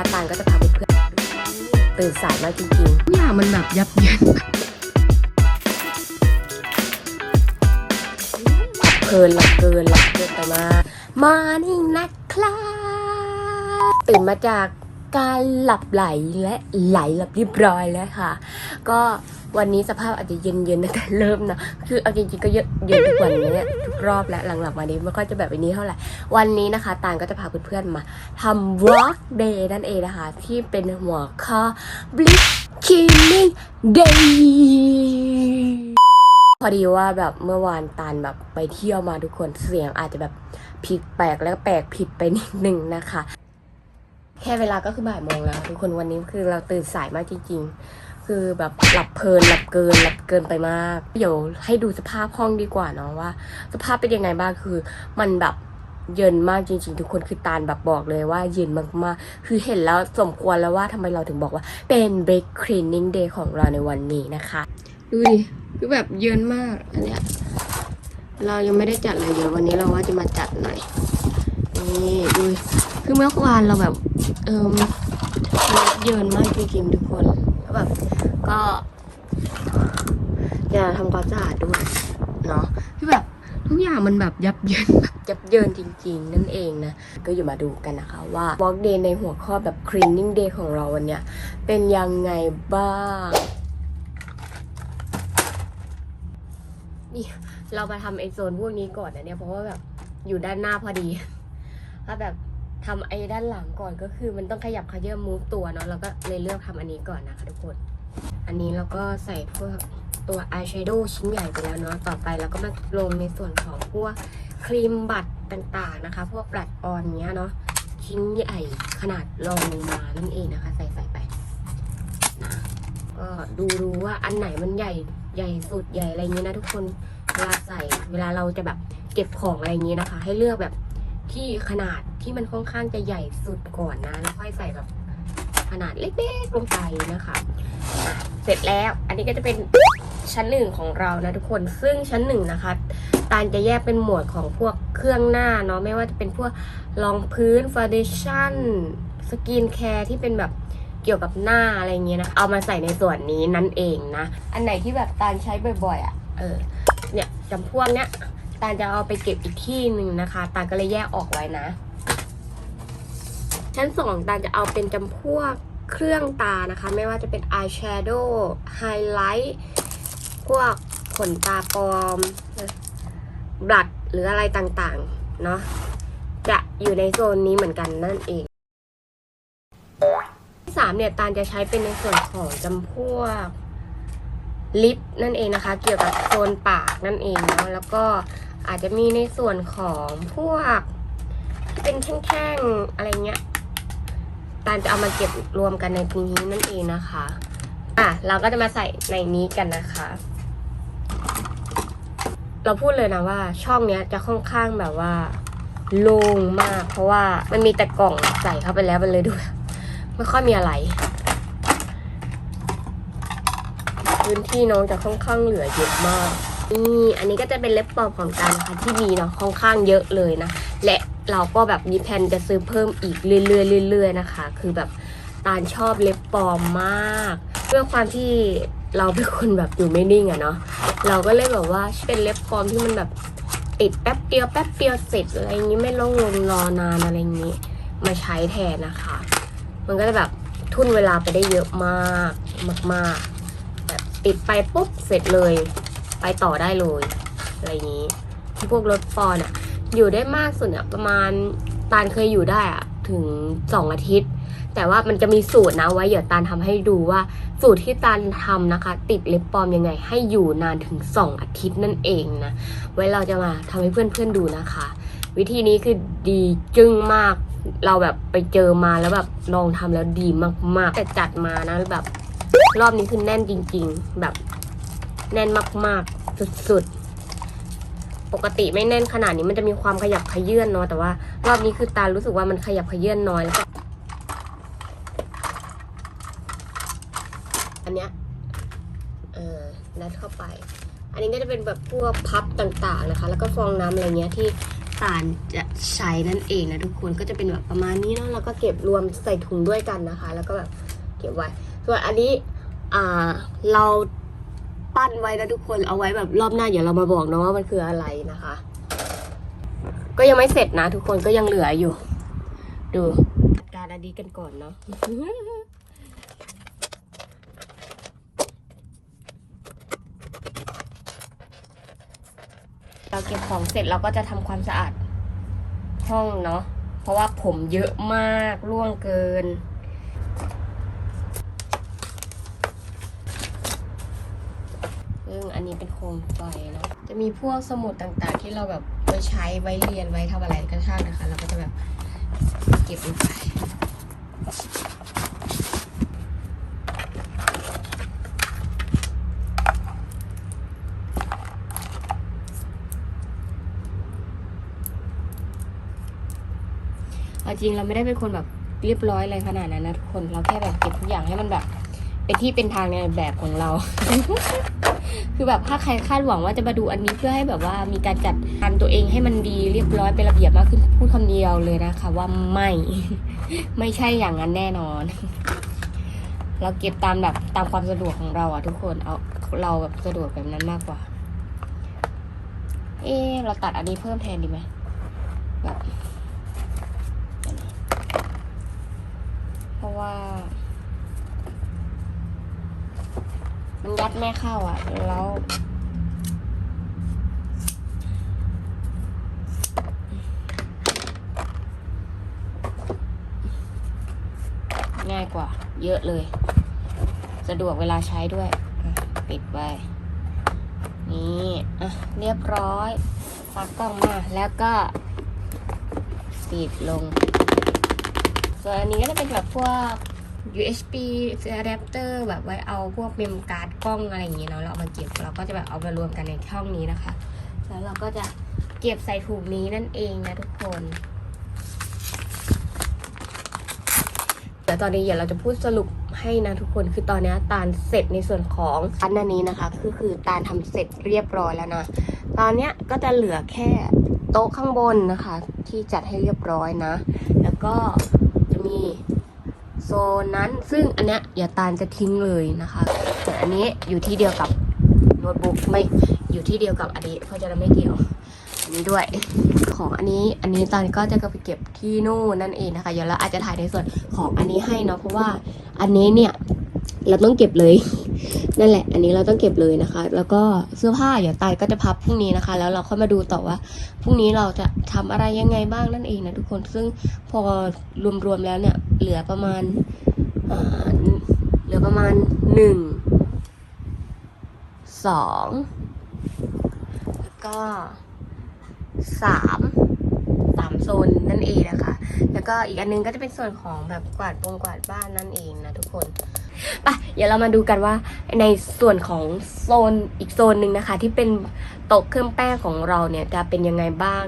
นะคะตานก็จะพาเพื่อนๆตื่นสายมากจริงทุกอย่างมันแบบยับเยินเพลินหลับเกินหลับเกินแต่มามานี่นะครับตื่นมาจาก การหลับไหลและไหลหลับเรียบร้อยแล้วค่ะ ก็วันนี้สภาพอาจจะเย็นๆตั้งแต่เริ่มนะคือเอาจริงๆก็เยอะเย็นทุกวันเนี่ยทุกรอบแล้วหลังๆมานี้ไม่ค่อยจะแบบนี้เท่าไหร่วันนี้นะคะตานก็จะพาเพื่อนๆมาทำ walk day นั่นเองนะคะ ที่เป็นหัวข้อ bliss cleaning day พอดีว่าแบบเมื่อวานตานแบบไปเที่ยวมาทุกคนเสียงอาจจะแบบผิดแปลกแล้วแปลกผิดไปนิดนึงนะคะ แค่เวลาก็คือบ่ายโมงแล้วทุกคนวันนี้คือเราตื่นสายมากจริงๆ คือแบบหลับเพลินหลับเกินหลับเกินไปมาก เดี๋ยวให้ดูสภาพห้องดีกว่าเนาะว่า สภาพเป็นยังไงบ้างคือมันแบบเย็นมากจริง ๆ ทุกคนคือตาลแบบบอกเลยว่าเย็นมากๆ คือเห็นแล้วสมควรแล้วว่าทำไมเราถึงบอกว่าเป็น break cleaning day ของเราในวันนี้นะคะ ดูดิคือแบบเยินมากอันเนี้ยเรายังไม่ได้จัดอะไรเยอะวันนี้เราว่าจะมาจัดหน่อยนี่ดู คือเมื่อวานเราแบบ เออมันเยินมากจริงๆทุกคน แล้วแบบ ก็ อย่าทำความสะอาดด้วย เนาะคือแบบทุกอย่างมันแบบยับเยินแบบยับเยินจริงๆ นั่นเองนะ ก็อยู่มาดูกันนะคะว่า walk day ในหัวข้อแบบ cleaning day ของเราวันเนี้ยเป็นยังไงบ้างนี่เรามาทำไอโซนพวกนี้ก่อนนะเนี่ยเพราะว่าแบบอยู่ด้านหน้าพอดีถ้าแบบ ทำไอ้ด้านหลังก่อนก็คือมันต้องขยับขยื่นมูฟตัวเนาะเราก็เลยเลือกทำอันนี้ก่อนนะคะทุกคน อันนี้เราก็ใส่พวกตัวอายแชโดว์ชิ้นใหญ่ไปแล้วเนาะต่อไปเราก็มาลงในส่วนของพวกครีมบัตรต่างๆนะคะ พวกบัตรออนเนี้ยเนาะชิ้นใหญ่ขนาดรองลงมานั่นเองนะคะ ใส่ใส่ไปนะก็ดูดูว่าอันไหนมันใหญ่ใหญ่สุดใหญ่อะไรเงี้ยนะทุกคนเวลาใส่เวลาเราจะแบบเก็บของอะไรอย่างงี้นะคะ ให้เลือกแบบที่ขนาด ที่มันค่อนข้างจะใหญ่สุดก่อนนะ แล้วค่อยใส่แบบขนาดเล็กๆลงไปนะคะะเสร็จแล้วอันนี้ก็จะเป็นชั้นหนึ่งของเรานะทุกคนซึ่งชั้นหนึ่งนะคะตาลจะแยกเป็นหมวดของพวกเครื่องหน้าเนาะไม่ว่าจะเป็นพวกรองพื้นฟ u n เดชั่นสกินแคร์ที่เป็นแบบเกี่ยวกับหน้าอะไรเงี้ยนะ เอามาใส่ในส่วนนี้นั่นเองนะ อันไหนที่แบบตาลใช้บ่อยๆอะ่ะเออเนี่ยจำพวกเนี้ยตาลจะเอาไปเก็บอีกที่หนึ่งนะคะ ตาลก็เลยแยกออกไว้นะ ชั้นสองตาจะเอาเป็นจำพวกเครื่องตานะคะ ไม่ว่าจะเป็นอายแชโดว์ไฮไลท์พวกขนตาปลอมบลัดหรืออะไรต่างๆ เนาะจะอยู่ในโซนนี้เหมือนกันนั่นเองที่สามเนี่ยตาลจะใช้เป็นในส่วนของจำพวกลิปนั่นเองนะคะ เกี่ยวกับโซนปากนั่นเองเนาะแล้วก็อาจจะมีในส่วนของพวกที่เป็นแท่งๆอะไรเงี้ย ตาลจะเอามาเก็บรวมกันในนี้นั่นเองนะคะ อะเราก็จะมาใส่ในนี้กันนะคะ เราพูดเลยนะว่าช่องเนี้ยจะค่อนข้างแบบว่าโล่งมาก เพราะว่ามันมีแต่กล่องใส่เข้าไปแล้วมันเลยดูไม่ค่อยมีอะไร พื้นที่น้องจะค่อนข้างเหลือเยอะมากนี่อันนี้ก็จะเป็นเล็บปลอมของการนะคะที่มีเนาะค่อนข้างเยอะเลยนะ และ เราก็แบบมีแผนจะซื้อเพิ่มอีกเรื่อยๆเรื่อยๆนะคะ คือแบบตาลชอบเล็บปลอมมากด้วยความที่เราเป็นคนแบบอยู่ไม่นิ่งอะเนาะเราก็เลยแบบว่าเป็นเล็บปลอมที่มันแบบติดแป๊บเดียวแป๊บเดียวเสร็จอะไรอย่างนี้ไม่ต้องลงรอนานอะไรอย่างนี้ มาใช้แทนนะคะ มันก็จะแบบทุ่นเวลาไปได้เยอะมากมากๆแบบติดไปปุ๊บเสร็จเลย ไปต่อได้เลยอะไรอย่างนี้พวกรถปอนอะ อยู่ได้มากสุดเนี่ยประมาณตาลเคยอยู่ได้อะถึงสองอาทิตย์ แต่ว่ามันจะมีสูตรนะไว้เดี๋ยวตาลทำให้ดูว่า สูตรที่ตาลทำนะคะ ติดเล็บปลอมยังไง ให้อยู่นานถึง2องอาทิตย์นั่นเองนะไว้เราจะมาทำให้เพื่อนๆดูนะคะ วิธีนี้คือดีจึ้งมากเราแบบไปเจอมาแล้วแบบลองทำแล้วดีมากๆ แต่จัดมานะแบบ รอบนี้คือแน่นจริง ๆ แบบแน่นมากๆ สุดๆ ปกติไม่แน่นขนาดนี้มันจะมีความขยับขยื่นเนาะแต่ว่ารอบนี้คือตาลรู้สึกว่ามันขยับขยื่นน้อยแล้วก็อันเนี้ยเออนัดเข้าไป อันนี้ก็จะเป็นแบบพวกพับต่างๆนะคะ แล้วก็ฟองน้ำอะไรเงี้ยที่ตาลจะใช้นั่นเองนะทุกคนก็จะเป็นแบบประมาณนี้เนาะแล้วก็เก็บรวมใส่ถุงด้วยกันนะคะ แล้วก็แบบเก็บไว้ส่วนอันนี้อ่าเรา ปั้นไว้นะทุกคนเอาไว้แบบรอบหน้าเดี๋ยวเรามาบอกเนาะว่ามันคืออะไรนะคะ ก็ยังไม่เสร็จนะ ทุกคนก็ยังเหลืออยู่ ดูจัดการอันนี้กันก่อนเนาะเราเก็บของเสร็จเราก็จะทำความสะอาดห้องเนาะเพราะว่าผมเยอะมากร่วงเกิน งอันนี้เป็นโคมไฟเนาะจะมีพวกสมุดต่างๆ ที่เราแบบไว้ใช้ไว้เรียนไว้ทำอะไรก็ช่างนะคะ เราก็จะแบบเก็บลงไปเอาจริงเราไม่ได้เป็นคนแบบเรียบร้อยอะไรขนาดนั้นนะทุกคน เราแค่แบบเก็บทุกอย่างให้มันแบบ เป็นที่เป็นทางในแบบของเรา คือแบบถ้าใครคาดหวังว่าจะมาดูอันนี้เพื่อให้แบบว่ามีการจัดการตัวเองให้มันดีเรียบร้อยเป็นระเบียบมากขึ้นพูดคำเดียวเลยนะคะ ว่าไม่ ไม่ใช่อย่างนั้นแน่นอน เราเก็บตามแบบตามความสะดวกของเราอะทุกคนเอาเราแบบสะดวกแบบนั้นมากกว่า เอะเราตัดอันนี้เพิ่มแทนดีไหมแบบอันนี้เพราะว่า มันยัดไม่เข้าอะ แล้วง่ายกว่า เยอะเลย สะดวกเวลาใช้ด้วย ปิดไว้ นี่อะเรียบร้อยปักกล้องมาแล้วก็ปิดลง ส่วนอันนี้ก็จะเป็นแบบพวก USB adapter แบบไว้เอาพวกเมมการ์ดกล้องอะไรอย่างเงี้ยเนาะเราเอามาเก็บเราก็จะแบบเอามารวมกันในช่องนี้นะคะ แล้วเราก็จะเก็บใส่ถุงนี้นั่นเองนะทุกคนเดี๋ยวตอนนี้เดี๋ยวเราจะพูดสรุปให้นะทุกคนคือตอนนี้ตาลเสร็จในส่วนของอันนี้นะคะก็คือตาลทำเสร็จเรียบร้อยแล้วนะตอนเนี้ยก็จะเหลือแค่โต๊ะข้างบนนะคะ ที่จัดให้เรียบร้อยนะ แล้วก็จะมี ซนนั้น ซึ่งอันเนี้ยอย่าตาลจะทิ้งเลยนะคะส่อันนี้อยู่ที่เดียวกับโน้ตบุ๊กไม่อยู่ที่เดียวกับอันนี้เพราะฉะไม่เกี่ยวอันนี้ด้วย ของอันนี้อันนี้ตาลก็จะไปเก็บที่นู่นนั่นเองนะคะเดี๋ยวเราอาจจะถ่ายในส่วนของอันนี้ให้เนาะเพราะว่าอันนี้เนี่ยเราต้องเก็บเลย นั่นแหละ อันนี้เราต้องเก็บเลยนะคะ แล้วก็เสื้อผ้าเดี๋ยวตายก็จะพับพรุ่งนี้นะคะ แล้วเราค่อยมาดูต่อว่าพรุ่งนี้เราจะทำอะไรยังไงบ้างนั่นเองนะทุกคนซึ่งพอรวมๆแล้วเนี่ย เหลือประมาณเหลือประมาณหนึ่งสองแล้วก็สามสามโซนนั่นเองนะคะ แล้วก็อีกอันนึงก็จะเป็นส่วนของแบบกวาดวงกวาดบ้านนั่นเองนะทุกคนไปเดี๋ยวเรามาดูกันว่าในส่วนของโซนอีกโซนหนึ่งนะคะ ที่เป็นโต๊ะเครื่องแป้งของเราเนี่ยจะเป็นยังไงบ้าง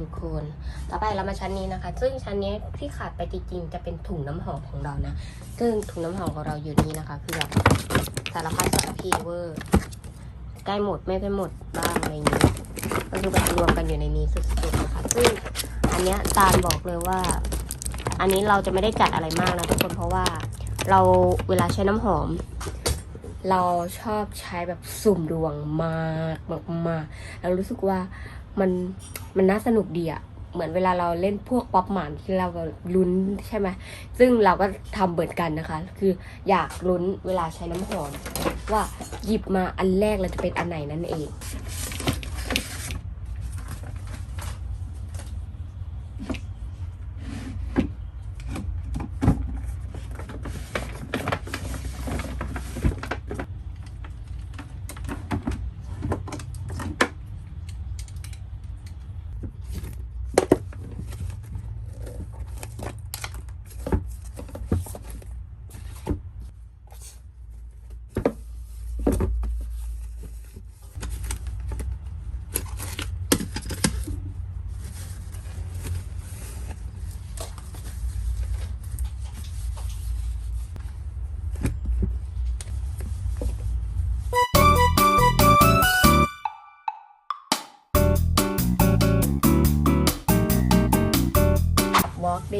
ทุกคน ต่อไปเรามาชั้นนี้นะคะ ซึ่งชั้นนี้ที่ขาดไปจริงๆจะเป็นถุงน้ำหอมของเรานะ ซึ่งถุงน้ำหอมของเราอยู่นี่นะคะ คือแบบสารพัดสารพีเวอร์ใกล้หมดไม่ได้หมดบ้างอะไรอย่างนี้ก็คือแบบรวมกันอยู่ในนี้สุดๆนะคะ ซึ่งอันเนี้ยตาลบอกเลยว่า อันนี้เราจะไม่ได้จัดอะไรมากนะทุกคนเพราะว่าเราเวลาใช้น้ำหอม เราชอบใช้แบบสุ่มดวงมากมากมากๆแล้วรู้สึกว่า มันมันน่าสนุกดีอะเหมือนเวลาเราเล่นพวกป๊อปหมานที่เราแบบลุ้นใช่ไหมซึ่งเราก็ทำเหมือนกันนะคะ คืออยากลุ้นเวลาใช้น้ำหอมว่าหยิบมาอันแรกเราจะเป็นอันไหนนั่นเอง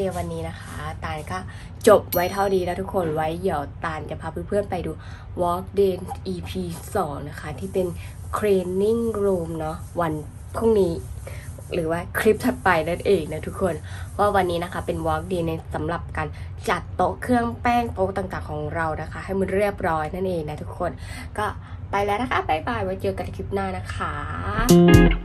day วันนี้นะคะ ตาลก็จบไว้เท่านี้แล้วทุกคนไว้เดี๋ยวตาลจะพาเพื่อนๆไปดู walk day EP 2 นะคะ ที่เป็น cleaning room เนาะวันพรุ่งนี้ หรือว่าคลิปถัดไปนั่นเองนะทุกคนว่าวันนี้นะคะเป็น walk day ในสำหรับการจัดโต๊ะเครื่องแป้งโต๊ะต่างๆของเรานะคะ ให้มันเรียบร้อยนั่นเองนะทุกคน ก็ไปแล้วนะคะบ๊ายบายไว้เจอกันคลิปหน้านะคะ